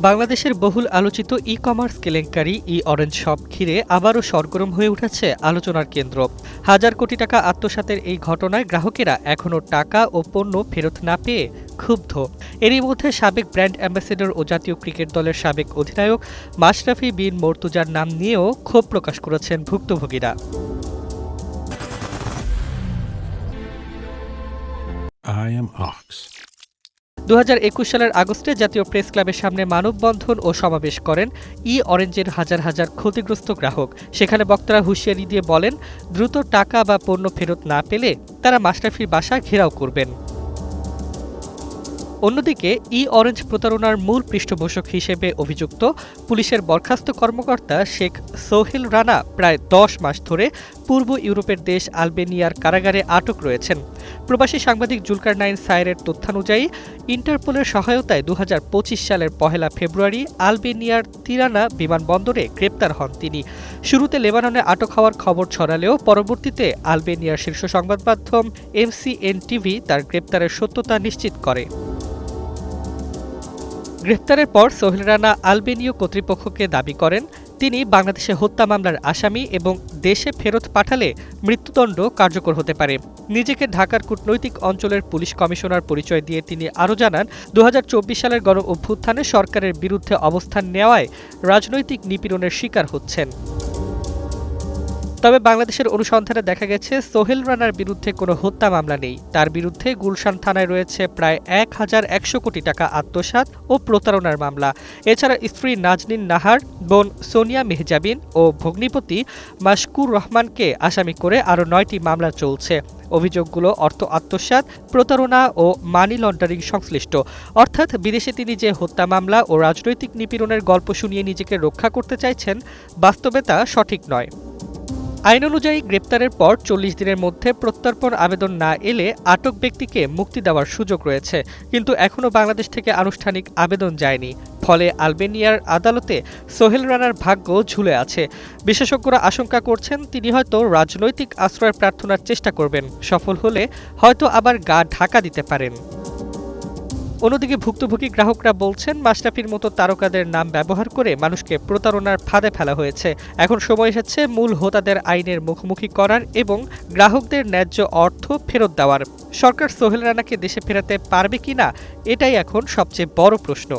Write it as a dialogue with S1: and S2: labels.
S1: বাংলাদেশের বহুল আলোচিত ই কমার্স কেলেঙ্কারি ই অরেঞ্জ শপ ঘিরে আবারও সরগরম হয়ে উঠেছে আলোচনার কেন্দ্র হাজার কোটি টাকা আত্মসাতের এই ঘটনায় গ্রাহকেরা এখনও টাকা ও পণ্য ফেরত না পেয়ে ক্ষুব্ধ এরই মধ্যে সাবেক ব্র্যান্ড অ্যাম্বাসেডর ও জাতীয় ক্রিকেট দলের সাবেক অধিনায়ক মাশরাফি বিন মর্তুজার নাম নিয়েও ক্ষোভ প্রকাশ করেছেন ভুক্তভোগীরা
S2: I am Ox.
S1: দু হাজার একুশ সালের আগস্টে জাতীয় প্রেস ক্লাবের সামনে মানববন্ধন ও সমাবেশ করেন ই অরেঞ্জের হাজার হাজার ক্ষতিগ্রস্ত গ্রাহক। সেখানে বক্তারা হুঁশিয়ারি দিয়ে বলেন, দ্রুত টাকা বা পণ্য ফেরত না পেলে তারা মাস্টারফির বাসা ঘেরাও করবেন। অন্যদিকে, ই অরেঞ্জ প্রতারণার মূল পৃষ্ঠপোষক হিসেবে অভিযুক্ত পুলিশের বরখাস্ত কর্মকর্তা শেখ সোহেল রানা প্রায় দশ মাস ধরে পূর্ব ইউরোপের দেশ আলবেনিয়ার কারাগারে আটক রয়েছেন। প্রবাসী সাংবাদিক জুলকার নাইন সায়েরের তথ্যানুযায়ী, ইন্টারপোলের সহায়তায় দু হাজার পঁচিশ সালের পহেলা ফেব্রুয়ারি আলবেনিয়ার তিরানা বিমানবন্দরে গ্রেপ্তার হন তিনি। শুরুতে লেবাননে আটক হওয়ার খবর ছড়ালেও পরবর্তীতে আলবেনিয়ার শীর্ষ সংবাদ মাধ্যম এমসিএন টিভি তার গ্রেপ্তারের সত্যতা নিশ্চিত করে। গ্রেপ্তারের পর সোহেল রানা আলবেনীয় কর্তৃপক্ষকে দাবি করেন, তিনি বাংলাদেশে হত্যা মামলার আসামি এবং দেশে ফেরত পাঠালে মৃত্যুদণ্ড কার্যকর হতে পারে। নিজেকে ঢাকার কূটনৈতিক অঞ্চলের পুলিশ কমিশনার পরিচয় দিয়ে তিনি আরও জানান দু হাজার চব্বিশ সালের গণ অভ্যুত্থানে সরকারের বিরুদ্ধে অবস্থান নেওয়ায় রাজনৈতিক নিপীড়নের শিকার হচ্ছেন। তবে বাংলাদেশের অনুসন্ধানে দেখা গেছে, সোহেল রানার বিরুদ্ধে কোনো হত্যা মামলা নেই। তার বিরুদ্ধে গুলশান থানায় রয়েছে প্রায় এক হাজার একশো কোটি টাকা আত্মসাৎ ও প্রতারণার মামলা। এছাড়া স্ত্রী নাজনীন নাহার, বোন সোনিয়া মেহজাবিন ও ভগ্নিপতি মাসকুর রহমানকে আসামি করে আরও নয়টি মামলা চলছে। অভিযোগগুলো অর্থ আত্মসাৎ, প্রতারণা ও মানি লন্ডারিং সংশ্লিষ্ট। অর্থাৎ বিদেশে তিনি যে হত্যা মামলা ও রাজনৈতিক নিপীড়নের গল্প শুনিয়ে নিজেকে রক্ষা করতে চাইছেন, বাস্তবে তা সঠিক নয়। আইন অনুযায়ী গ্রেপ্তারের পর চল্লিশ দিনের মধ্যে প্রত্যর্পণ আবেদন না এলে আটক ব্যক্তিকে মুক্তি দেওয়ার সুযোগ রয়েছে। কিন্তু এখনও বাংলাদেশ থেকে আনুষ্ঠানিক আবেদন যায়নি। ফলে আলবেনিয়ার আদালতে সোহেল রানার ভাগ্য ঝুলে আছে। বিশেষজ্ঞরা আশঙ্কা করছেন তিনি হয়তো রাজনৈতিক আশ্রয় প্রার্থনার চেষ্টা করবেন। সফল হলে হয়তো আবার গা ঢাকা দিতে পারেন। অন্যদিকে ভুক্তভোগী গ্রাহকরা বলছেন, মাশরাফির মতো তারকাদের নাম ব্যবহার করে মানুষকে প্রতারণার ফাঁদে ফেলা হয়েছে। এখন সময় এসেছে মূল হোতাদের আইনের মুখোমুখি করার এবং গ্রাহকদের ন্যায্য অর্থ ফেরত দেওয়ার। সরকার সোহেল রানাকে দেশে ফেরাতে পারবে কিনা, এটাই এখন সবচেয়ে বড় প্রশ্ন।